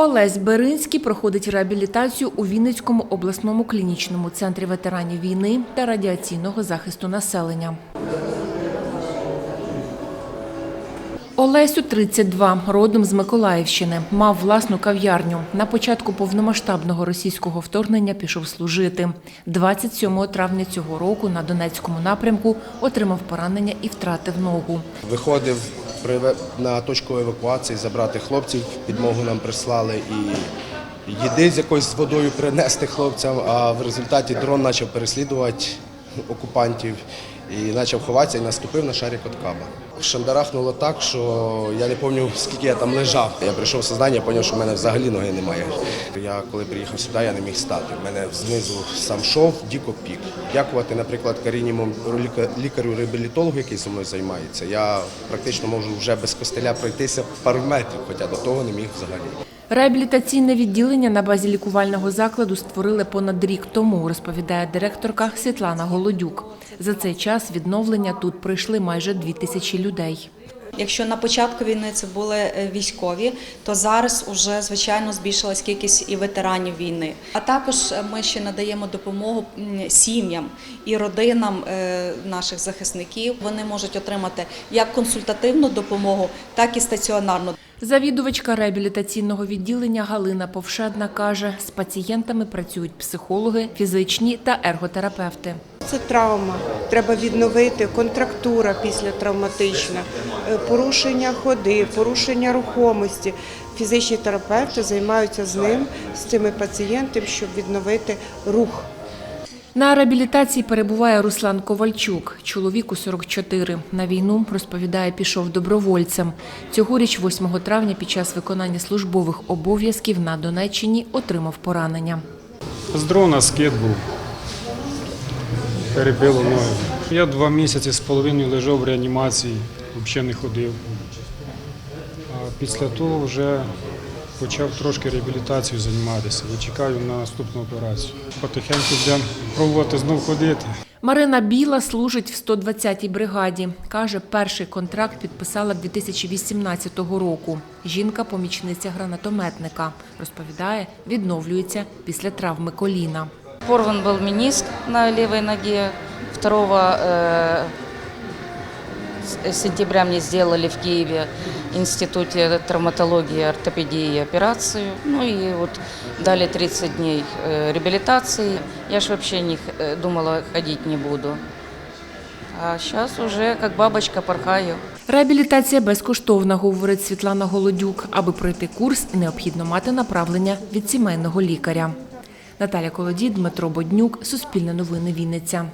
Олесь Беринський проходить реабілітацію у Вінницькому обласному клінічному центрі ветеранів війни та радіаційного захисту населення. Олесю 32, родом з Миколаївщини, мав власну кав'ярню. На початку повномасштабного російського вторгнення пішов служити. 27 травня цього року на Донецькому напрямку отримав поранення і втратив ногу. Виходив на точку евакуації забрати хлопців, підмогу нам прислали і їди з якоюсь водою принести хлопцям, а в результаті дрон почав переслідувати окупантів і почав ховатися і наступив на шарик від каба. Шандарахнуло так, що я не пам'ятаю, скільки я там лежав. Я прийшов в сознання, я зрозумів, що в мене взагалі ноги немає. Я коли приїхав сюди, я не міг стати. У мене знизу сам шов, діко пік. Дякувати, наприклад, Каріні Мом- ліка- лікарю-реабілітологу, який зі мною займається. Я практично можу вже без костеля пройтися пару метрів, хоча до того не міг взагалі. Реабілітаційне відділення на базі лікувального закладу створили понад рік тому, розповідає директорка Світлана Голодюк. За цей час відновлення тут пройшли майже дві тисячі людей. Якщо на початку війни це були е, військові, то зараз уже звичайно збільшилась кількість і ветеранів війни. А також е, ми ще надаємо допомогу сім'ям і родинам е, наших захисників. Вони можуть отримати як консультативну допомогу, так і стаціонарну. Завідувачка реабілітаційного відділення Галина Повшедна каже, з пацієнтами працюють психологи, фізичні та ерготерапевти. Це травма. Треба відновити контрактура післятравматична, е, порушення ходи, порушення рухомості. Фізичні терапевти займаються з ним, з цими пацієнтами, щоб відновити рух. На реабілітації перебуває Руслан Ковальчук. Чоловіку 44. На війну, розповідає, пішов добровольцем. Цьогоріч, 8 травня, під час виконання службових обов'язків на Донеччині отримав поранення. З дрона скид був. Перебило ноги. Я два місяці з половиною лежав в реанімації, взагалі не ходив. А після того вже почав трошки реабілітацією займатися. І чекаю на наступну операцію. Потихеньку будемо пробувати знов ходити. Марина Біла служить в 120-й бригаді. Каже, перший контракт підписала 2018 року. Жінка – помічниця гранатометника. Розповідає, відновлюється після травми коліна. Порван был мениск на левой ноге. 2 э, с- сентября мне сделали в Киеве институте травматологии, ортопедии операцию. Ну и вот дали 30 дней э, реабилитации. Я ж вообще не х- э, думала, ходить не буду. А сейчас уже как бабочка порхаю. Реабілітація безкоштовна, говорить Світлана Голодюк. Аби пройти курс, необхідно мати направлення від сімейного лікаря. Наталя Колодій, Дмитро Боднюк, Суспільне новини Вінниця.